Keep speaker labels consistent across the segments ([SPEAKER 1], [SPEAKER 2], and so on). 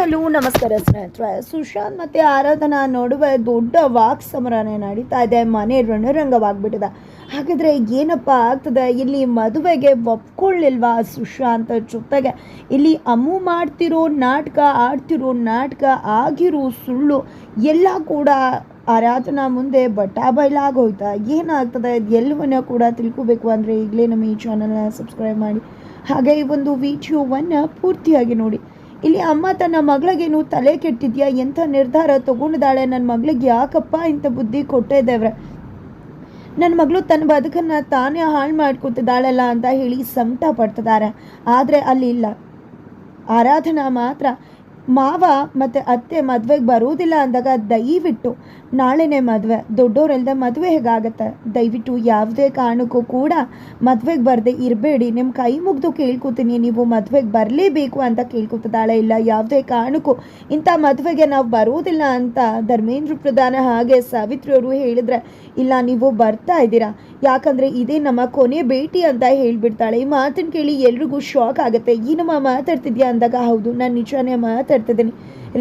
[SPEAKER 1] Hello ನಮಸ್ಕಾರ ಸ್ನೇಹಿತರೆ. ಸುಶಾಂತ್ ಮತ್ತು ಆರಾಧನಾ ನಡುವೆ ದೊಡ್ಡ ವಾಕ್ ಸಮರನೇ ನಡೀತಾ ಇದೆ. ಮನೆ ರಣರಂಗವಾಗ್ಬಿಟ್ಟಿದೆ. ಹಾಗಾದರೆ ಏನಪ್ಪ ಆಗ್ತದೆ? ಇಲ್ಲಿ ಮದುವೆಗೆ ಒಪ್ಕೊಳ್ಳಿಲ್ವಾ ಸುಶಾಂತ್ ಜೊತೆಗೆ? ಇಲ್ಲಿ ಅಮ್ಮು ಮಾಡ್ತಿರೋ ನಾಟಕ, ಆಡ್ತಿರೋ ನಾಟಕ, ಆಗಿರೋ ಸುಳ್ಳು ಎಲ್ಲ ಕೂಡ ಆರಾಧನಾ ಮುಂದೆ ಬಟ್ಟಾ ಬಯಲಾಗೋಯ್ತಾ ಏನಾಗ್ತದೆ? ಎಲ್ಲವನ್ನ ಕೂಡ ತಿಳ್ಕೊಬೇಕು ಅಂದರೆ ಈಗಲೇ ನಮ್ಮ ಈ ಚಾನಲ್ನ ಸಬ್ಸ್ಕ್ರೈಬ್ ಮಾಡಿ. ಹಾಗೆ ಈ ಒಂದು ವಿಡಿಯೋವನ್ನು ಪೂರ್ತಿಯಾಗಿ ನೋಡಿ. ಇಲ್ಲಿ ಅಮ್ಮ ತನ್ನ ಮಗಳಿಗೇನು ತಲೆ ಕೆಟ್ಟಿದ್ಯಾ? ಎಂಥ ನಿರ್ಧಾರ ತಗೊಂಡಿದ್ದಾಳೆ? ನನ್ನ ಮಗಳಿಗೆ ಯಾಕಪ್ಪ ಇಂಥ ಬುದ್ಧಿ ಕೊಟ್ಟೇ ದೇವ್ರೆ? ನನ್ನ ಮಗಳು ತನ್ನ ಬದುಕನ್ನು ತಾನೇ ಹಾಳು ಮಾಡ್ಕೊತಿದ್ದಾಳಲ್ಲ ಅಂತ ಹೇಳಿ ಸಂಕಟ ಪಡ್ತಿದ್ದಾರೆ ಆದರೆ ಅಲ್ಲಿ ಇಲ್ಲ. ಆರಾಧನಾ ಮಾತ್ರ, ಮಾವ ಮತ್ತು ಅತ್ತೆ ಮದುವೆಗೆ ಬರೋದಿಲ್ಲ ಅಂದಾಗ ದಯವಿಟ್ಟು ನಾಳೆನೇ ಮದುವೆ. ದೊಡ್ಡೋರಲ್ದೆ ಮದುವೆ ಹೇಗಾಗತ್ತೆ? ದಯವಿಟ್ಟು ಯಾವುದೇ ಕಾರಣಕ್ಕೂ ಕೂಡ ಮದುವೆಗೆ ಬರದೆ ಇರಬೇಡಿ. ನಿಮ್ಮ ಕೈ ಮುಗ್ದು ಕೇಳ್ಕೊತೀನಿ, ನೀವು ಮದುವೆಗೆ ಬರಲೇಬೇಕು ಅಂತ ಕೇಳ್ಕೊತಿದ್ದಾಳೆ. ಇಲ್ಲ, ಯಾವುದೇ ಕಾರಣಕ್ಕೂ ಇಂಥ ಮದುವೆಗೆ ನಾವು ಬರೋದಿಲ್ಲ ಅಂತ ಧರ್ಮೇಂದ್ರ ಪ್ರಧಾನ ಹಾಗೆ ಸಾವಿತ್ರಿಯವರು ಹೇಳಿದ್ರೆ, ಇಲ್ಲ, ನೀವು ಬರ್ತಾ ಇದ್ದೀರಾ? ಯಾಕಂದರೆ ಇದೇ ನಮ್ಮ ಕೊನೆ ಭೇಟಿ ಅಂತ ಹೇಳಿಬಿಡ್ತಾಳೆ. ಈ ಮಾತನ್ನು ಕೇಳಿ ಎಲ್ರಿಗೂ ಶಾಕ್ ಆಗುತ್ತೆ. ಏನಮ್ಮ ಮಾತಾಡ್ತಿದ್ಯಾ ಅಂದಾಗ, ಹೌದು, ನಾನು ನಿಜಾನೇ ಮಾತಾಡ್ತಿದ್ದೀನಿ.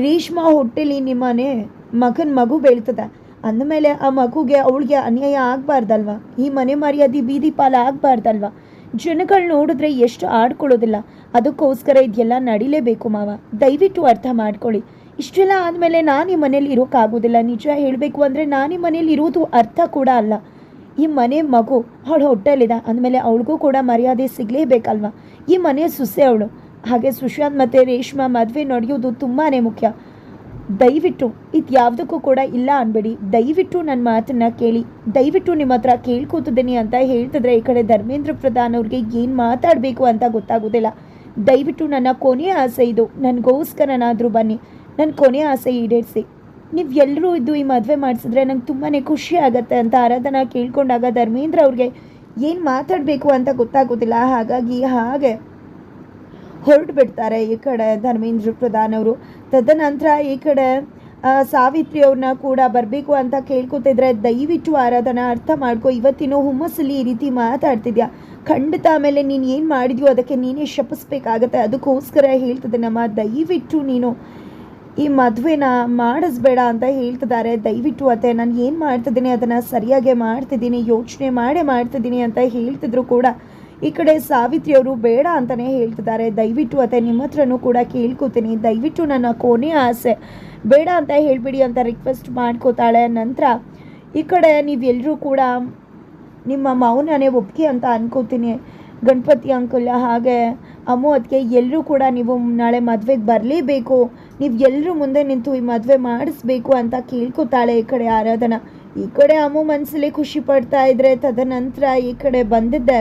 [SPEAKER 1] ರೇಷ್ಮಾ ಹೊಟ್ಟೆಲಿ ನಿಮ್ಮನೆ ಮಗನ ಮಗು ಬೆಳೀತದೆ. ಅಂದಮೇಲೆ ಆ ಮಗುಗೆ ಅವಳಿಗೆ ಅನ್ಯಾಯ ಆಗಬಾರ್ದಲ್ವ? ಈ ಮನೆ ಮರ್ಯಾದೆ ಬೀದಿ ಪಾಲ ಆಗಬಾರ್ದಲ್ವ? ಜನಗಳು ನೋಡಿದ್ರೆ ಎಷ್ಟು ಆಡ್ಕೊಳ್ಳೋದಿಲ್ಲ. ಅದಕ್ಕೋಸ್ಕರ ಇದೆಲ್ಲ ನಡಿಲೇಬೇಕು ಮಾವ. ದಯವಿಟ್ಟು ಅರ್ಥ ಮಾಡ್ಕೊಳ್ಳಿ. ಇಷ್ಟೆಲ್ಲ ಆದಮೇಲೆ ನಾನು ಈ ಮನೇಲಿ ಇರೋಕ್ಕಾಗೋದಿಲ್ಲ ನಿಜ ಹೇಳಬೇಕು ಅಂದರೆ ನಾನು ಈ ಮನೇಲಿ ಇರೋದು ಅರ್ಥ ಕೂಡ ಅಲ್ಲ. ಈ ಮನೆ ಮಗು ಅವಳು ಹೊಟ್ಟೆಲಿದೆ ಅಂದಮೇಲೆ ಅವಳಿಗೂ ಕೂಡ ಮರ್ಯಾದೆ ಸಿಗಲೇಬೇಕಲ್ವ? ಈ ಮನೆ ಸುಸೆ ಅವಳು. ಹಾಗೆ ಸುಶಾಂತ್ ಮತ್ತು ರೇಷ್ಮಾ ಮದುವೆ ನಡೆಯೋದು ತುಂಬಾ ಮುಖ್ಯ. ದಯವಿಟ್ಟು ಇದು ಯಾವುದಕ್ಕೂ ಕೂಡ ಇಲ್ಲ ಅನ್ಬೇಡಿ. ದಯವಿಟ್ಟು ನನ್ನ ಮಾತನ್ನ ಕೇಳಿ. ದಯವಿಟ್ಟು ನಿಮ್ಮ ಹತ್ರ ಕೇಳ್ಕೊತಿದ್ದೀನಿ ಅಂತ ಹೇಳ್ತಿದ್ರೆ ಈ ಕಡೆ ಧರ್ಮೇಂದ್ರ ಪ್ರಧಾನ್ ಅವ್ರಿಗೆ ಏನು ಮಾತಾಡಬೇಕು ಅಂತ ಗೊತ್ತಾಗೋದಿಲ್ಲ. ದಯವಿಟ್ಟು ನನ್ನ ಕೊನೆಯ ಆಸೆ ಇದು. ನನಗೋಸ್ಕರನಾದರೂ ಬನ್ನಿ. ನನ್ನ ಕೊನೆಯ ಆಸೆ ಈಡೇರಿಸಿ. ನೀವು ಎಲ್ಲರೂ ಇದ್ದು ಈ ಮದುವೆ ಮಾಡಿಸಿದ್ರೆ ನಂಗೆ ತುಂಬಾ ಖುಷಿ ಆಗುತ್ತೆ ಅಂತ ಆರಾಧನಾ ಕೇಳ್ಕೊಂಡಾಗ ಧರ್ಮೇಂದ್ರ ಅವ್ರಿಗೆ ಏನು ಮಾತಾಡಬೇಕು ಅಂತ ಗೊತ್ತಾಗೋದಿಲ್ಲ. ಹಾಗಾಗಿ ಹಾಗೆ ಹೊರಟು ಬಿಡ್ತಾರೆ ಈ ಕಡೆ ಧರ್ಮೇಂದ್ರ ಪ್ರಧಾನ್ ಅವರು. ತದನಂತರ ಈ ಕಡೆ ಸಾವಿತ್ರಿ ಅವ್ರನ್ನ ಕೂಡ ಬರಬೇಕು ಅಂತ ಕೇಳ್ಕೊತಿದ್ರೆ ದಯವಿಟ್ಟು ಆರಾಧನ ಅರ್ಥ ಮಾಡ್ಕೊ. ಇವತ್ತಿನ ಹುಮ್ಮಸ್ಸಲ್ಲಿ ಈ ರೀತಿ ಮಾತಾಡ್ತಿದ್ಯಾ? ಖಂಡಿತ ಆಮೇಲೆ ನೀನು ಏನು ಮಾಡಿದ್ಯೋ ಅದಕ್ಕೆ ನೀನೇ ಶಪಿಸ್ಬೇಕಾಗತ್ತೆ. ಅದಕ್ಕೋಸ್ಕರ ಹೇಳ್ತದೆ ನಮ್ಮ ದಯವಿಟ್ಟು ನೀನು ಈ ಮದುವೆನ ಮಾಡಿಸ್ಬೇಡ ಅಂತ ಹೇಳ್ತಿದ್ದಾರೆ. ದಯವಿಟ್ಟು ಅತ್ತೆ, ನಾನು ಏನು ಮಾಡ್ತಿದ್ದೀನಿ, ಅದನ್ನು ಸರಿಯಾಗೇ ಮಾಡ್ತಿದ್ದೀನಿ, ಯೋಚನೆ ಮಾಡೇ ಮಾಡ್ತಿದ್ದೀನಿ ಅಂತ ಹೇಳ್ತಿದ್ರು ಕೂಡ ಈ ಕಡೆ ಸಾವಿತ್ರಿಯವರು ಬೇಡ ಅಂತಲೇ ಹೇಳ್ತಿದ್ದಾರೆ. ದಯವಿಟ್ಟು ಅತ್ತೆ, ನಿಮ್ಮ ಹತ್ರನೂ ಕೂಡ ಕೇಳ್ಕೊತೀನಿ. ದಯವಿಟ್ಟು ನನ್ನ ಕೊನೆಯ ಆಸೆ ಬೇಡ ಅಂತ ಹೇಳಿಬಿಡಿ ಅಂತ ರಿಕ್ವೆಸ್ಟ್ ಮಾಡ್ಕೋತಾಳೆ. ನಂತರ ಈ ಕಡೆ ನೀವೆಲ್ಲರೂ ಕೂಡ ನಿಮ್ಮ ಮೌನನೇ ಒಪ್ಪಿಗೆ ಅಂತ ಅನ್ಕೋತೀನಿ. ಗಣಪತಿ ಅಂಕಲ್, ಹಾಗೆ ಅಮ್ಮು ಅದಕ್ಕೆ ಎಲ್ಲರೂ ಕೂಡ ನೀವು ನಾಳೆ ಮದುವೆಗೆ ಬರಲೇಬೇಕು. ನೀವು ಎಲ್ಲರೂ ಮುಂದೆ ನಿಂತು ಈ ಮದುವೆ ಮಾಡಿಸ್ಬೇಕು ಅಂತ ಕೇಳ್ಕೊತಾಳೆ ಈ ಕಡೆ ಆರಾಧನಾ. ಈ ಕಡೆ ಅಮ್ಮು ಮನಸ್ಸಲ್ಲಿ ಖುಷಿ ಪಡ್ತಾ ಇದ್ರೆ. ತದನಂತರ ಈ ಕಡೆ ಬಂದಿದ್ದೆ.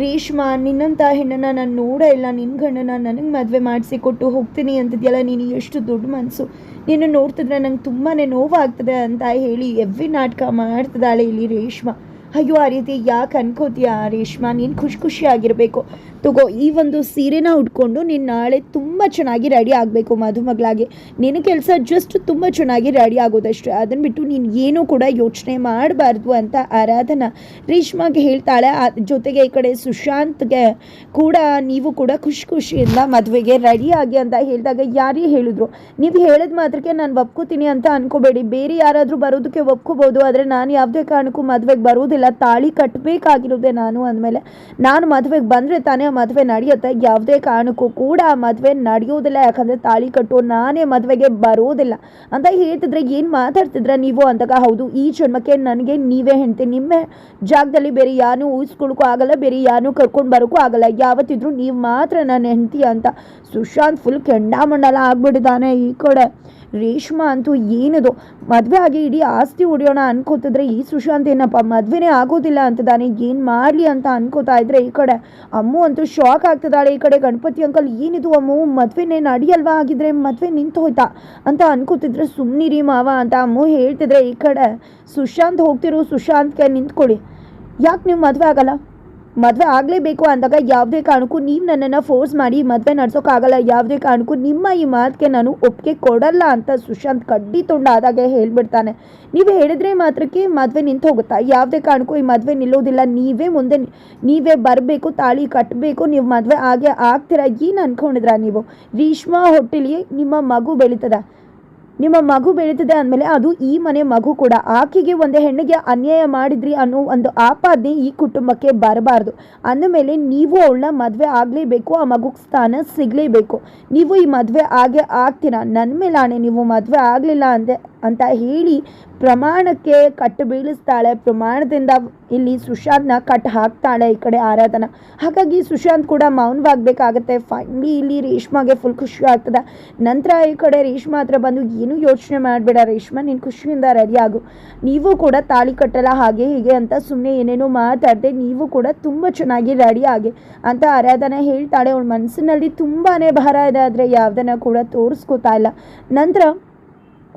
[SPEAKER 1] ರೇಷ್ಮಾ ನಿನ್ನಂಥ ಹೆಣ್ಣನ್ನು ನಾನು ನೋಡೇ ಇಲ್ಲ. ನಿನ್ನ ಗಂಡನ ನನಗೆ ಮದುವೆ ಮಾಡಿಸಿ ಕೊಟ್ಟು ಹೋಗ್ತೀನಿ ಅಂತಿದೆಯಲ್ಲ, ನೀನು ಎಷ್ಟು ದೊಡ್ಡ ಮನಸ್ಸು ನೀನು ನೋಡ್ತಿದ್ರೆ ನಂಗೆ ತುಂಬಾ ನೋವಾಗ್ತದೆ ಅಂತ ಹೇಳಿ ಎವ್ರಿ ನಾಟಕ ಮಾಡ್ತಿದ್ದಾಳೆ ಇಲ್ಲಿ ರೇಷ್ಮಾ. ಅಯ್ಯೋ, ಆ ರೀತಿ ಯಾಕೆ ಅನ್ಕೋತೀಯ ರೇಷ್ಮಾ? ನೀನು ಖುಷಿ ಖುಷಿಯಾಗಿರಬೇಕು ತಗೋ, ಈ ಒಂದು ಸೀರೆನ ಉಟ್ಕೊಂಡು ನೀನು ನಾಳೆ ತುಂಬ ಚೆನ್ನಾಗಿ ರೆಡಿ ಆಗಬೇಕು ಮದುಮಗಳಾಗಿ. ನಿನ್ನ ಕೆಲಸ ಜಸ್ಟ್ ತುಂಬ ಚೆನ್ನಾಗಿ ರೆಡಿ ಆಗೋದಷ್ಟೇ. ಅದನ್ನು ಬಿಟ್ಟು ನೀನು ಏನೂ ಕೂಡ ಯೋಚನೆ ಮಾಡಬಾರ್ದು ಅಂತ ಆರಾಧನಾ ರೇಷ್ಮಾಗೆ ಹೇಳ್ತಾಳೆ. ಜೊತೆಗೆ ಈ ಕಡೆ ಸುಶಾಂತ್ಗೆ ಕೂಡ ನೀವು ಕೂಡ ಖುಷಿ ಖುಷಿಯಿಂದ ಮದುವೆಗೆ ರೆಡಿ ಆಗಿ ಅಂತ ಹೇಳಿದಾಗ ಯಾರೇ ಹೇಳಿದ್ರು? ನೀವು ಹೇಳಿದ ಮಾತ್ರಕ್ಕೆ ನಾನು ಒಪ್ಕೋತೀನಿ ಅಂತ ಅನ್ಕೋಬೇಡಿ. ಬೇರೆ ಯಾರಾದರೂ ಬರೋದಕ್ಕೆ ಒಪ್ಕೋಬೋದು, ಆದರೆ ನಾನು ಯಾವುದೇ ಕಾರಣಕ್ಕೂ ಮದುವೆಗೆ ಬರೋದಿಲ್ಲ. ತಾಳಿ ಕಟ್ಟಬೇಕಾಗಿರೋದೆ ನಾನು ಅಂದಮೇಲೆ, ನಾನು ಮದುವೆಗೆ ಬಂದರೆ ತಾನೇ ಆ ಮದುವೆ ನಡೆಯುತ್ತೆ. ಯಾವುದೇ ಕಾರಣಕ್ಕೂ ಕೂಡ ಆ ಮದುವೆ ನಡೆಯೋದಿಲ್ಲ ಯಾಕಂದರೆ ತಾಳಿ ಕಟ್ಟೋ ನಾನೇ ಮದುವೆಗೆ ಬರೋದಿಲ್ಲ. ಅಂತ ಹೇಳ್ತಿದ್ರೆ, ಏನು ಮಾತಾಡ್ತಿದ್ರ ನೀವು ಅಂದಾಗ, ಹೌದು, ಈ ಜನ್ಮಕ್ಕೆ ನನಗೆ ನೀವೇ ಹೆಂಡತಿ. ನಿಮ್ಮ ಜಾಗದಲ್ಲಿ ಬೇರೆ ಯಾರು ಊಹಿಸ್ಕೊಳಕ್ಕೂ ಆಗಲ್ಲ, ಬೇರೆ ಯಾರು ಕರ್ಕೊಂಡು ಬರೋಕ್ಕೂ ಆಗಲ್ಲ. ಯಾವತ್ತಿದ್ರು ನೀವು ಮಾತ್ರ ನನ್ನ ಹೆಂಡ್ತಿ ಅಂತ ಸುಶಾಂತ್ ಫುಲ್ ಕೆಂಡಾಮಂಡಲ ಆಗ್ಬಿಟ್ಟಿದ್ದಾನೆ ಈ ಕಡೆ. ರೇಷ್ಮಾ ಅಂತೂ ಏನದು? ಮದುವೆ ಆಗಿ ಇಡೀ ಆಸ್ತಿ ಹೊಡೆಯೋಣ ಅನ್ಕೋತಿದ್ರೆ ಈ ಸುಶಾಂತ್ ಏನಪ್ಪ ಮದುವೆನೇ ಆಗೋದಿಲ್ಲ ಅಂತ ಅಂತದಾನೆ ಏನು ಮಾಡಲಿ ಅಂತ ಅನ್ಕೋತಾ ಇದ್ರೆ ಈ ಕಡೆ ಅಮ್ಮು ಅಂತೂ ಶಾಕ್ ಆಗ್ತದಾಳೆ ಈ ಕಡೆ ಗಣಪತಿ ಅಂಕಲ್ ಏನಿದು ಅಮ್ಮು? ಮದುವೆನೇ ನಡಿಯಲ್ವಾ? ಆಗಿದ್ರೆ ಮದುವೆ ನಿಂತು ಹೋಯ್ತಾ ಅಂತ ಅನ್ಕೋತಿದ್ರೆ ಸುಮ್ಮನಿರಿ ಮಾವ ಅಂತ ಅಮ್ಮು ಹೇಳ್ತಿದ್ರೆ ಈ ಕಡೆ ಸುಶಾಂತ್ ಹೋಗ್ತಿರೋ. ಸುಶಾಂತ್ಗೆ ನಿಂತ್ಕೊಳ್ಳಿ. ಯಾಕೆ ನೀವು ಮದುವೆ ಆಗಲ್ಲ? ಮದುವೆ ಆಗಲೇಬೇಕು ಅಂದಾಗ ಯಾವುದೇ ಕಾರಣಕ್ಕೂ ನೀವು ನನ್ನನ್ನು ಫೋರ್ಸ್ ಮಾಡಿ ಮದುವೆ ನಡೆಸೋಕ್ಕಾಗಲ್ಲ ಯಾವುದೇ ಕಾರಣಕ್ಕೂ ನಿಮ್ಮ ಈ ಮಾತಿಗೆ ನಾನು ಒಪ್ಪಿಗೆ ಕೊಡಲ್ಲ ಅಂತ ಸುಶಾಂತ್ ಕಡ್ಡಿ ತುಂಡಾದಾಗೆ ಹೇಳ್ಬಿಡ್ತಾನೆ. ನೀವು ಹೇಳಿದ್ರೆ ಮಾತ್ರಕ್ಕೆ ಮದುವೆ ನಿಂತು ಹೋಗುತ್ತಾ? ಯಾವುದೇ ಕಾರಣಕ್ಕೂ ಈ ಮದುವೆ ನಿಲ್ಲೋದಿಲ್ಲ. ನೀವೇ ಮುಂದೆ ನೀವೇ ಬರಬೇಕು, ತಾಳಿ ಕಟ್ಟಬೇಕು ನೀವು ಮದುವೆ ಆಗೇ ಆಗ್ತೀರಾ? ಏನು ಅನ್ಕೊಂಡಿದ್ರಾ ನೀವು? ರೀಷ್ಮಾ ಹೊಟ್ಟೆಲಿ ನಿಮ್ಮ ಮಗು ಬೆಳೀತದ. ನಿಮ್ಮ ಮಗು ಬೆಳೀತದೆ ಅಂದಮೇಲೆ ಅದು ಈ ಮನೆ ಮಗು ಕೂಡ. ಆಕೆಗೆ ಒಂದು ಹೆಣ್ಣಿಗೆ ಅನ್ಯಾಯ ಮಾಡಿದ್ರಿ ಅನ್ನೋ ಒಂದು ಆಪಾದನೆ ಈ ಕುಟುಂಬಕ್ಕೆ ಬರಬಾರ್ದು. ಅಂದಮೇಲೆ ನೀವು ಅವಳನ್ನ ಮದುವೆ ಆಗಲೇಬೇಕು, ಆ ಮಗುಗೆ ಸ್ಥಾನ ಸಿಗಲೇಬೇಕು. ನೀವು ಈ ಮದುವೆ ಆಗೇ ಆಗ್ತೀರಾ? ನನ್ನ ಮೇಲೆ ಆಣೆ ನೀವು ಮದುವೆ ಆಗಲಿಲ್ಲ ಅಂದೆ ಅಂತ ಹೇಳಿ ಪ್ರಮಾಣಕ್ಕೆ ಕಟ್ಟು ಬೀಳಿಸ್ತಾಳೆ. ಪ್ರಮಾಣದಿಂದ ಇಲ್ಲಿ ಸುಶಾಂತ್ನ ಕಟ್ ಹಾಕ್ತಾಳೆ ಈ ಕಡೆ ಆರಾಧನ. ಹಾಗಾಗಿ ಸುಶಾಂತ್ ಕೂಡ ಮೌನವಾಗಬೇಕಾಗತ್ತೆ. ಫೈನ್ಲಿ ಇಲ್ಲಿ ರೇಷ್ಮಾಗೆ ಫುಲ್ ಖುಷಿ ಆಗ್ತದೆ. ನಂತರ ಈ ಕಡೆ ರೇಷ್ಮಾ ಹತ್ರ ಬಂದು, ಏನು ಯೋಚನೆ ಮಾಡಬೇಡ ರೇಷ್ಮಾ, ನೀನು ಖುಷಿಯಿಂದ ರೆಡಿಯಾಗು ನೀವು ಕೂಡ ತಾಳಿ ಕಟ್ಟಲ್ಲ ಹಾಗೆ ಹೀಗೆ ಅಂತ ಸುಮ್ಮನೆ ಏನೇನೋ ಮಾತಾಡದೆ, ನೀವು ಕೂಡ ತುಂಬ ಚೆನ್ನಾಗಿ ರೆಡಿ ಆಗಿ ಅಂತ ಆರಾಧನ ಹೇಳ್ತಾಳೆ. ಅವಳ ಮನಸ್ಸಿನಲ್ಲಿ ತುಂಬಾ ಭಾರ ಇದೆ. ಆದರೆ ಯಾವುದನ್ನ ಕೂಡ ತೋರಿಸ್ಕೊತಾ ಇಲ್ಲ. ನಂತರ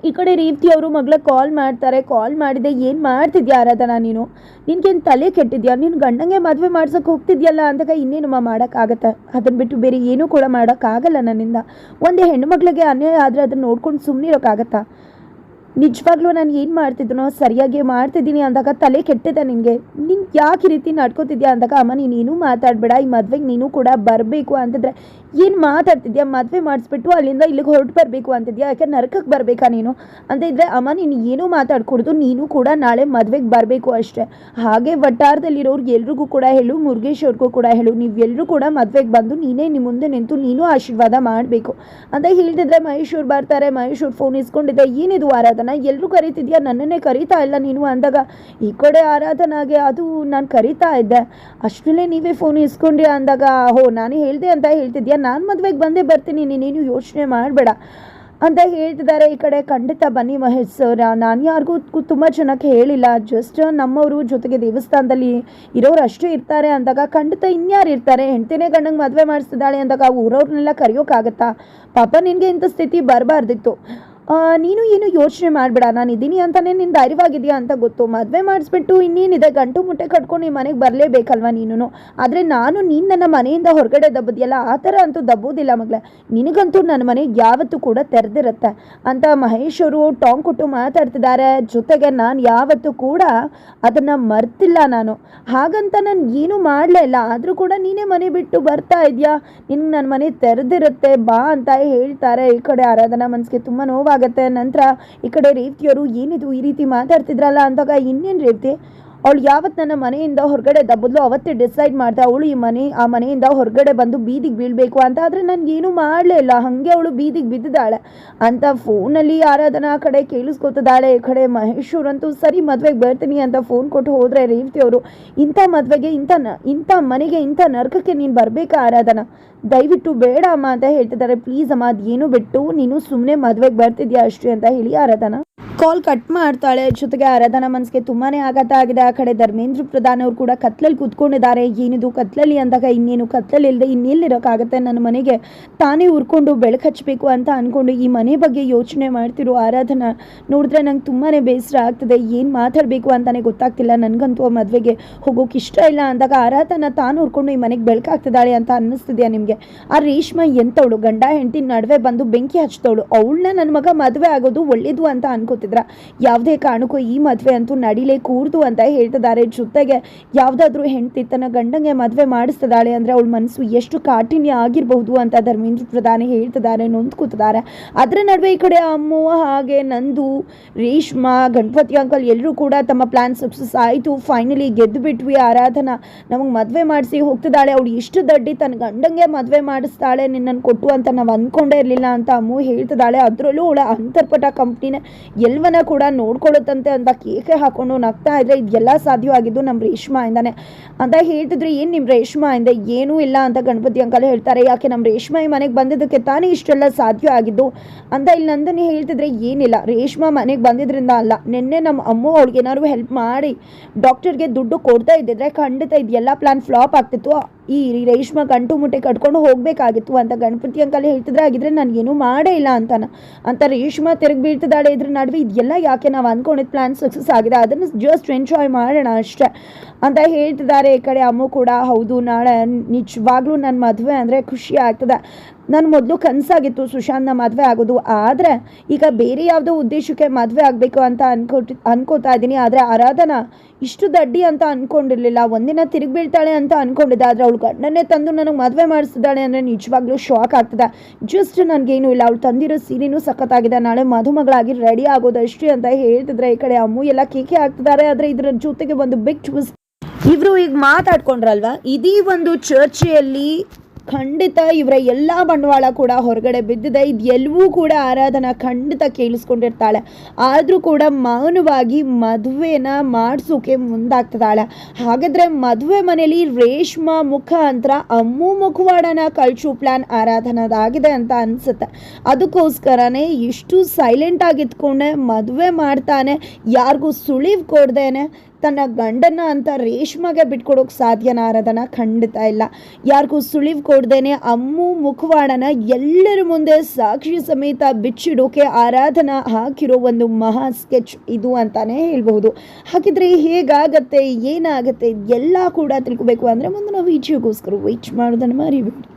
[SPEAKER 1] ಈ ಕಡೆ ರೀತಿ ಅವರು ಮಗಳ ಕಾಲ್ ಮಾಡ್ತಾರೆ. ಕಾಲ್ ಮಾಡಿದೆ, ಏನು ಮಾಡ್ತಿದ್ಯಾ ಆರಾಧನಾ ನೀನು? ನಿನ್ಗೇನು ತಲೆ ಕೆಟ್ಟಿದ್ಯಾ? ನೀನು ಗಂಡಂಗೆ ಮದುವೆ ಮಾಡ್ಸೋಕೆ ಹೋಗ್ತಿದ್ಯಲ್ಲ ಅಂದಾಗ ಇನ್ನೇನಮ್ಮ ಮಾಡೋಕ್ಕಾಗತ್ತೆ? ಅದನ್ನು ಬಿಟ್ಟು ಬೇರೆ ಏನೂ ಕೂಡ ಮಾಡೋಕ್ಕಾಗಲ್ಲ ನನ್ನಿಂದ. ಒಂದೇ ಹೆಣ್ಣು ಮಗಳಿಗೆ ಅನ್ಯಾಯ ಆದರೆ ಅದನ್ನು ನೋಡ್ಕೊಂಡು ಸುಮ್ಮನೆ ಇರೋಕ್ಕಾಗತ್ತಾ ನಿಜವಾಗ್ಲೂ ನಾನು ಏನು ಮಾಡ್ತಿದ್ದೀನೋ ಸರಿಯಾಗಿ ಮಾಡ್ತಿದ್ದೀನಿ ಅಂದಾಗ ತಲೆ ಕೆಟ್ಟಿದೆ ನಿನಗೆ. ನೀನು ಯಾಕೆ ರೀತಿ ನಡ್ಕೋತಿದ್ಯಾ ಅಂದಾಗ, ಅಮ್ಮ, ನೀನು ಏನೂ ಮಾತಾಡಬೇಡ, ಈ ಮದುವೆಗೆ ನೀನು ಕೂಡ ಬರಬೇಕು ಅಂತಿದ್ರೆ ಏನು ಮಾತಾಡ್ತಿದ್ಯಾ? ಮದುವೆ ಮಾಡಿಸ್ಬಿಟ್ಟು ಅಲ್ಲಿಂದ ಇಲ್ಲಿಗೆ ಹೊರಟು ಬರಬೇಕು ಅಂತಿದ್ಯಾ? ಯಾಕೆ ನರಕಕ್ಕೆ ಬರಬೇಕಾ ನೀನು? ಅಂತ ಅಮ್ಮ, ನೀನು ಏನೂ ಮಾತಾಡ್ಕೊಡ್ದು, ನೀನು ಕೂಡ ನಾಳೆ ಮದುವೆಗೆ ಬರಬೇಕು ಅಷ್ಟೇ. ಹಾಗೆ ವಟಾರದಲ್ಲಿರೋರು ಎಲ್ರಿಗೂ ಕೂಡ ಹೇಳು, ಮುರುಗೇಶ್ ಅವ್ರಿಗೂ ಕೂಡ ಹೇಳು ನೀವೆಲ್ಲರೂ ಕೂಡ ಮದುವೆಗೆ ಬಂದು ನೀನೇ ನಿಮ್ಮ ಮುಂದೆ ನಿಂತು ನೀನು ಆಶೀರ್ವಾದ ಮಾಡಬೇಕು. ಅಂತ ಹೇಳ್ತಿದ್ರೆ ಮಹೇಶ್ ಅವ್ರು ಬರ್ತಾರೆ, ಮಹೇಶ್ ಅವ್ರು ಫೋನ್ ಇಸ್ಕೊಂಡಿದ್ದೆ ಏನಿದು ಆರಾಧನಾ ಎಲ್ಲರೂ ಕರೀತಿದ್ಯಾ? ನನ್ನನ್ನೇ ಕರೀತಾ ಇಲ್ಲ ನೀನು ಅಂದಾಗ. ಈ ಕಡೆ ಆರಾಧನಾಗೆ ಅದು ನಾನು ಕರೀತಾ ಇದ್ದೆ. ಅಷ್ಟರಲ್ಲೇ ನೀವೇ ಫೋನ್ ಇಸ್ಕೊಂಡ್ರಿ ಅಂದಾಗ. ಹೋ, ನಾನು ಹೇಳಿದೆ ಅಂತ ಹೇಳ್ತಿದ್ಯಾ? ನಾನು ಮದುವೆಗೆ ಬಂದೇ ಬರ್ತೀನಿ ನೀನೇನು ಯೋಚನೆ ಮಾಡಬೇಡ ಅಂತ ಹೇಳ್ತಿದ್ದಾರೆ ಈ ಕಡೆ. ಖಂಡಿತ ಬನ್ನಿ ಮಹೇಶ್ ಸರ್. ನಾನು ಯಾರಿಗೂ ತುಂಬ ಜನಕ್ಕೆ ಹೇಳಿಲ್ಲ. ಜಸ್ಟ್ ನಮ್ಮವರು ಜೊತೆಗೆ ದೇವಸ್ಥಾನದಲ್ಲಿ ಇರೋರು ಅಷ್ಟೇ ಇರ್ತಾರೆ ಅಂದಾಗ, ಖಂಡಿತ ಇನ್ಯಾರು ಇರ್ತಾರೆ? ಹೆಂಡ್ತಿನೇ ಗಂಡಂಗೆ ಮದುವೆ ಮಾಡಿಸ್ತಿದ್ದಾಳೆ ಅಂದಾಗ ಊರವ್ರನ್ನೆಲ್ಲ ಕರೆಯೋಕ್ಕಾಗತ್ತಾ ಪಾಪ ನಿನಗೆ ಇಂಥ ಸ್ಥಿತಿ ಬರಬಾರ್ದಿತ್ತು. ನೀನು ಏನು ಯೋಚನೆ ಮಾಡಬೇಡ, ನಾನು ಇದ್ದೀನಿ ಅಂತಲೇ ನಿನ್ನ ಧೈರ್ಯವಾಗಿದೆಯಾ ಅಂತ ಗೊತ್ತು. ಮದುವೆ ಮಾಡಿಸ್ಬಿಟ್ಟು ಇನ್ನೇನಿದೆ, ಗಂಟು ಮುಟ್ಟೆ ಕಟ್ಕೊಂಡು ನಿಮ್ಮ ಮನೆಗೆ ಬರಲೇಬೇಕಲ್ವ ನೀನು ಆದರೆ ನಾನು, ನೀನು ನನ್ನ ಮನೆಯಿಂದ ಹೊರಗಡೆ ದಬ್ಬದಿಯಲ್ಲ, ಆ ಥರ ಅಂತೂ ದಬ್ಬೋದಿಲ್ಲ ಮಗಳೇ. ನಿನಗಂತೂ ನನ್ನ ಮನೆ ಯಾವತ್ತೂ ಕೂಡ ತೆರೆದಿರುತ್ತೆ. ಅಂತ ಮಹೇಶ್ ಅವರು ಟಾಂಗ್ ಕೊಟ್ಟು ಮಾತಾಡ್ತಿದ್ದಾರೆ. ಜೊತೆಗೆ ನಾನು ಯಾವತ್ತೂ ಕೂಡ ಅದನ್ನು ಮರ್ತಿಲ್ಲ ನಾನು. ಹಾಗಂತ ನಾನು ಏನೂ ಮಾಡಲೇ ಇಲ್ಲ. ಆದರೂ ಕೂಡ ನೀನೇ ಮನೆ ಬಿಟ್ಟು ಬರ್ತಾ ಇದೆಯಾ? ನಿನ್ಗೆ ನನ್ನ ಮನೆ ತೆರೆದಿರುತ್ತೆ, ಬಾ ಅಂತ ಹೇಳ್ತಾರೆ ಈ ಕಡೆ ಆರಾಧನಾ ಮನಸ್ಸಿಗೆ ತುಂಬ ನೋವಾಗುತ್ತೆ ನಂತರ ಈ ಕಡೆ ರೇವತಿಯವರು ಏನಿದು ಈ ರೀತಿ ಮಾತಾಡ್ತಿದ್ರಲ್ಲ ಅಂದಾಗ ಇನ್ನೇನು ರೇವತಿ? ಅವಳು ಯಾವತ್ತು ನನ್ನ ಮನೆಯಿಂದ ಹೊರಗಡೆ ದಬ್ಬದ್ಲು ಅವತ್ತೇ ಡಿಸೈಡ್ ಮಾಡ್ತಾ, ಅವಳು ಈ ಮನೆ, ಆ ಮನೆಯಿಂದ ಹೊರಗಡೆ ಬಂದು ಬೀದಿಗೆ ಬೀಳಬೇಕು ಅಂತ ಆದರೆ ನನಗೇನು ಮಾಡಲೇ ಇಲ್ಲ. ಹಾಗೆ ಅವಳು ಬೀದಿಗೆ ಬಿದ್ದಿದ್ದಾಳೆ. ಅಂತ ಫೋನಲ್ಲಿ ಯಾರಾದನ ಆ ಕಡೆ ಕೇಳಿಸ್ಕೊತಿದ್ದಾಳೆ. ಈ ಕಡೆ ಮಹೇಶ್ವರಂತೂ ಸರಿ, ಮದುವೆಗೆ ಬರ್ತೀನಿ ಅಂತ ಫೋನ್ ಕೊಟ್ಟು ಹೋದರೆ ರೇವತಿ ಅವರು, ಇಂಥ ಮದುವೆಗೆ, ಇಂಥ ನ, ಇಂಥ ಮನೆಗೆ, ಇಂಥ ನರ್ಕಕ್ಕೆ ನೀನು ಬರಬೇಕಾ ಆರಾಧನಾ? ದಯವಿಟ್ಟು ಬೇಡ ಅಮ್ಮ ಅಂತ ಹೇಳ್ತಿದ್ದಾರೆ. ಪ್ಲೀಸ್ ಅಮ್ಮ, ಅದೇನು ಬಿಟ್ಟು ನೀನು ಸುಮ್ಮನೆ ಮದುವೆಗೆ ಬರ್ತಿದ್ಯಾ ಅಷ್ಟೇ ಅಂತ ಹೇಳಿ ಆರಾಧನಾ. ಕಾಲ್ ಕಟ್ ಮಾಡ್ತಾಳೆ. ಜೊತೆಗೆ ಆರಾಧನಾ ಮನಸ್ಸಿಗೆ ತುಂಬಾನೇ ಆಘಾತ ಆಗಿದೆ. ಕಡೆ ಧರ್ಮೇಂದ್ರ ಪ್ರಧಾನ್ ಅವರು ಕೂಡ ಕತ್ಲಲ್ಲಿ ಕೂತ್ಕೊಂಡಿದ್ದಾರೆ. ಏನಿದು ಕತ್ಲಲ್ಲಿ ಅಂದಾಗ ಇನ್ನೇನು ಕತ್ಲಲ್ಲಿ ಇಲ್ಲದೆ ಇನ್ನೆಲ್ಲಿರೋಕ್ಕಾಗತ್ತೆ ನನ್ನ ಮನೆಗೆ ತಾನೇ ಉರ್ಕೊಂಡು ಬೆಳಕು ಹಚ್ಚಬೇಕು ಅಂತ ಅಂದ್ಕೊಂಡು ಈ ಮನೆ ಬಗ್ಗೆ ಯೋಚನೆ ಮಾಡ್ತಿರೋ ಆರಾಧನಾ ನೋಡಿದ್ರೆ ನಂಗೆ ತುಂಬಾ ಬೇಸರ ಆಗ್ತದೆ. ಏನು ಮಾತಾಡಬೇಕು ಅಂತಾನೆ ಗೊತ್ತಾಗ್ತಿಲ್ಲ. ನನಗಂತೂ ಮದುವೆಗೆ ಹೋಗೋಕೆ ಇಷ್ಟ ಇಲ್ಲ ಅಂದಾಗ ಆರಾಧನ ತಾನು ಉರ್ಕೊಂಡು ಈ ಮನೆಗೆ ಬೆಳಕಾಗ್ತಿದ್ದಾಳೆ ಅಂತ ಅನ್ನಿಸ್ತಿದ್ಯಾ ನಿಮಗೆ? ಆ ರೇಷ್ಮಾ ಎಂಥವಳು ಗಂಡ, ಹೆಂಡತಿ ನಡುವೆ ಬಂದು ಬೆಂಕಿ ಹಚ್ತವಳು ಅವಳನ್ನ ನನ್ನ ಮಗ ಮದುವೆ ಆಗೋದು ಒಳ್ಳೇದು ಅಂತ ಅನ್ಕೋತಿದ್ರ? ಯಾವುದೇ ಕಾರಣಕ್ಕೂ ಈ ಮದುವೆ ಅಂತೂ ನಡಿಲೇ ಕೂರ್ದು ಅಂತ ಹೇಳ್ತಿದ್ದಾರೆ. ಜೊತೆಗೆ ಯಾವುದಾದ್ರೂ ಹೆಂಡತಿ ತನ್ನ ಗಂಡಂಗೆ ಮದುವೆ ಮಾಡಿಸ್ತಿದ್ದಾಳೆ ಅಂದರೆ ಅವಳ ಮನಸ್ಸು ಎಷ್ಟು ಕಾಠಿಣ್ಯ ಆಗಿರಬಹುದು ಅಂತ ಧರ್ಮೇಂದ್ರ ಪ್ರಧಾನಿ ಹೇಳ್ತಿದ್ದಾರೆ ನೊಂದ್ಕೋತಿದ್ದಾರೆ ಅದರ ನಡುವೆ ಈ ಕಡೆ ಅಮ್ಮು, ಹಾಗೆ ನಂದು, ರೇಷ್ಮಾ, ಗಣಪತಿ ಅಂಕಲ್ ಎಲ್ಲರೂ ಕೂಡ ತಮ್ಮ ಪ್ಲಾನ್ ಸಕ್ಸಸ್ ಆಯಿತು. ಫೈನಲಿ ಗೆದ್ದು ಬಿಟ್ವಿ ಆರಾಧನಾ ನಮಗೆ ಮದುವೆ ಮಾಡಿಸಿ ಹೋಗ್ತಿದ್ದಾಳೆ. ಅವಳು ಇಷ್ಟು ದಡ್ಡಿ ತನ್ನ ಗಂಡಂಗೆ ಮದುವೆ ಮಾಡಿಸ್ತಾಳೆ ನಿನ್ನನ್ನು ಕೊಟ್ಟು ಅಂತ ನಾವು ಅಂದ್ಕೊಂಡೇ ಇರಲಿಲ್ಲ ಅಂತ ಅಮ್ಮು ಹೇಳ್ತಿದ್ದಾಳೆ. ಅದರಲ್ಲೂ ಅವಳ ಅಂತರ್ಪಟ ಕಂಪ್ನಿನ ಎಲ್ವನ ಕೂಡ ನೋಡ್ಕೊಳ್ಳುತ್ತಂತೆ ಅಂತ ಕೇಕೆ ಹಾಕೊಂಡು ನಗ್ತಾ ಇದ್ರೆ, ಇದೆಲ್ಲ ಸಾಧ್ಯವಾಗಿದ್ದು ನಮ್ಮ ರೇಷ್ಮಾ ಇಂದಾನೆ. ಅಂತ ಹೇಳ್ತಿದ್ರೆ, ಏನು ನಿಮ್ಮ ರೇಷ್ಮಾ ಇಂದ? ಏನೂ ಇಲ್ಲ ಅಂತ ಗಣಪತಿ ಅಂಕಲ್ ಹೇಳ್ತಾರೆ. ಯಾಕೆ ನಮ್ಮ ರೇಷ್ಮಾ ಈ ಮನೆಗೆ ಬಂದಿದ್ದಕ್ಕೆ ತಾನೇ ಇಷ್ಟೆಲ್ಲ ಸಾಧ್ಯ ಆಗಿದ್ದು? ಅಂತ ಇಲ್ಲಿ ನಂದನಿ ಹೇಳ್ತಿದ್ರೆ, ಏನಿಲ್ಲ, ರೇಷ್ಮಾ ಮನೆಗೆ ಬಂದಿದ್ರಿಂದ ಅಲ್ಲ. ನಿನ್ನೆ ನಮ್ಮ ಅಮ್ಮ ಅವಳಿಗೆ ಏನಾದ್ರು ಹೆಲ್ಪ್ ಮಾಡಿ ಡಾಕ್ಟರ್ಗೆ ದುಡ್ಡು ಕೊಡ್ತಾ ಇದ್ದಿದ್ರೆ ಖಂಡಿತ ಇದೆಲ್ಲ ಪ್ಲಾನ್ ಫ್ಲಾಪ್ ಆಗ್ತಿತ್ತು. ಈ ರೇಷ್ಮಾ ಗಂಟು ಮುಟ್ಟೆ ಕಟ್ಕೊಂಡು ಹೋಗಬೇಕಾಗಿತ್ತು ಅಂತ ಗಣಪತಿ ಅಂಕಲ್ ಹೇಳ್ತಿದ್ರೆ ಆಗಿದ್ರೆ ನನಗೇನು ಮಾಡೇ ಇಲ್ಲ ಅಂತಾನ. ಅಂತ ರೇಷ್ಮಾ ತಿರುಗಿ ಬೀಳ್ತಿದ್ದಾಳೆ ಇದ್ರ ನಡುವೆ ಇದೆಲ್ಲ ಯಾಕೆ ನಾವು ಅಂದ್ಕೊಂಡಿದ್ದು ಪ್ಲ್ಯಾನ್ ಸಕ್ಸಸ್ ಆಗಿದೆ, ಅದನ್ನು ಜಸ್ಟ್ ಎಂಜಾಯ್ ಮಾಡೋಣ ಅಷ್ಟೇ ಅಂತ ಹೇಳ್ತಿದ್ದಾರೆ ಈ ಕಡೆ ಅಮ್ಮು ಕೂಡ. ಹೌದು, ನಾಳೆ ನಿಜವಾಗ್ಲೂ ನನ್ನ ಮದುವೆ ಅಂದರೆ ಖುಷಿ ಆಗ್ತದೆ. ನನ್ನ ಮೊದಲು ಕನಸಾಗಿತ್ತು ಸುಶಾಂತ್ನ ಮದುವೆ ಆಗೋದು. ಆದರೆ ಈಗ ಬೇರೆ ಯಾವುದೋ ಉದ್ದೇಶಕ್ಕೆ ಮದುವೆ ಆಗಬೇಕು ಅಂತ ಅನ್ಕೊಟ್ಟು, ಅನ್ಕೋತಾ ಇದ್ದೀನಿ ಆದರೆ ಆರಾಧನಾ ಇಷ್ಟು ದಡ್ಡಿ ಅಂತ ಅಂದ್ಕೊಂಡಿರಲಿಲ್ಲ ಒಂದಿನ ತಿರುಗಿ ಬೀಳ್ತಾಳೆ ಅಂತ ಅಂದ್ಕೊಂಡಿದ್ದೆ ಆದರೆ ಅವಳು ಗಂಡನ್ನೇ ತಂದು ನನಗೆ ಮದುವೆ ಮಾಡಿಸಿದ್ದಾಳೆ ಅಂದರೆ ನಿಜವಾಗ್ಲೂ ಶಾಕ್ ಆಗ್ತದೆ. ಜಸ್ಟ್ ನನಗೇನು ಇಲ್ಲ. ಅವಳು ತಂದಿರೋ ಸೀರೆನೂ ಸಖತ್ತಾಗಿದೆ. ನಾಳೆ ಮದುಮಗಳಾಗಿ ರೆಡಿ ಆಗೋದಷ್ಟೇ ಅಂತ ಹೇಳ್ತಿದ್ರೆ ಈ ಕಡೆ ಅಮ್ಮು ಎಲ್ಲ ಕೇಕೆ ಆಗ್ತಿದ್ದಾರೆ ಆದರೆ ಇದರ ಜೊತೆಗೆ ಒಂದು ಬಿಗ್ ಟ್ವಿಸ್ಟ್ ಇವರು ಈಗ ಮಾತಾಡ್ಕೊಂಡ್ರಲ್ವಾ? ಇದೀ ಒಂದು ಚರ್ಚೆಯಲ್ಲಿ ಖಂಡಿತ ಇವರ ಎಲ್ಲ ಬಂಡವಾಳ ಕೂಡ ಹೊರಗಡೆ ಬಿದ್ದಿದೆ. ಇದು ಎಲ್ಲವೂ ಕೂಡ ಆರಾಧನಾ ಖಂಡಿತ ಕೇಳಿಸ್ಕೊಂಡಿರ್ತಾಳೆ. ಆದರೂ ಕೂಡ ಮೌನವಾಗಿ ಮದುವೆನ ಮಾಡಿಸೋಕೆ ಮುಂದಾಗ್ತದಾಳೆ ಹಾಗಾದರೆ ಮದುವೆ ಮನೇಲಿ ರೇಷ್ಮಾ ಮುಖಾಂತರ ಅಮ್ಮು ಮುಖವಾಡನ ಕಳ್ಸೋ ಪ್ಲ್ಯಾನ್ ಆರಾಧನದಾಗಿದೆ ಅಂತ ಅನಿಸುತ್ತೆ. ಅದಕ್ಕೋಸ್ಕರನೇ ಇಷ್ಟು ಸೈಲೆಂಟ್ ಇದ್ಕೊಂಡೆ, ಮದುವೆ ಮಾಡ್ತಾನೆ, ಯಾರಿಗೂ ಸುಳಿವು ಕೊಡ್ದೇನೆ ತನ್ನ ಗಂಡನ ಅಂತ ರೇಷ್ಮಗೆ ಬಿಟ್ಕೊಡೋಕೆ ಸಾಧ್ಯನ ಆರಾಧನ? ಖಂಡಿತ ಇಲ್ಲ. ಯಾರಿಗೂ ಸುಳಿವು ಕೊಡ್ದೇನೆ ಅಮ್ಮು ಮುಖವಾಡನ ಎಲ್ಲರ ಮುಂದೆ ಸಾಕ್ಷಿ ಸಮೇತ ಬಿಚ್ಚಿಡೋಕೆ ಆರಾಧನಾ ಹಾಕಿರೋ ಒಂದು ಮಹಾ ಸ್ಕೆಚ್ ಇದು ಅಂತಾನೆ ಹೇಳ್ಬಹುದು. ಹಾಗಿದ್ರೆ ಹೇಗಾಗತ್ತೆ, ಏನಾಗತ್ತೆ, ಎಲ್ಲ ಕೂಡ ತಿಳ್ಕೊಬೇಕು ಅಂದರೆ ಮುಂದೆ ನಾವು ಈಚೆಗೋಸ್ಕರ ವೆಯ್ಟ್ ಮಾಡೋದನ್ನು ಮರಿಬೇಡಿ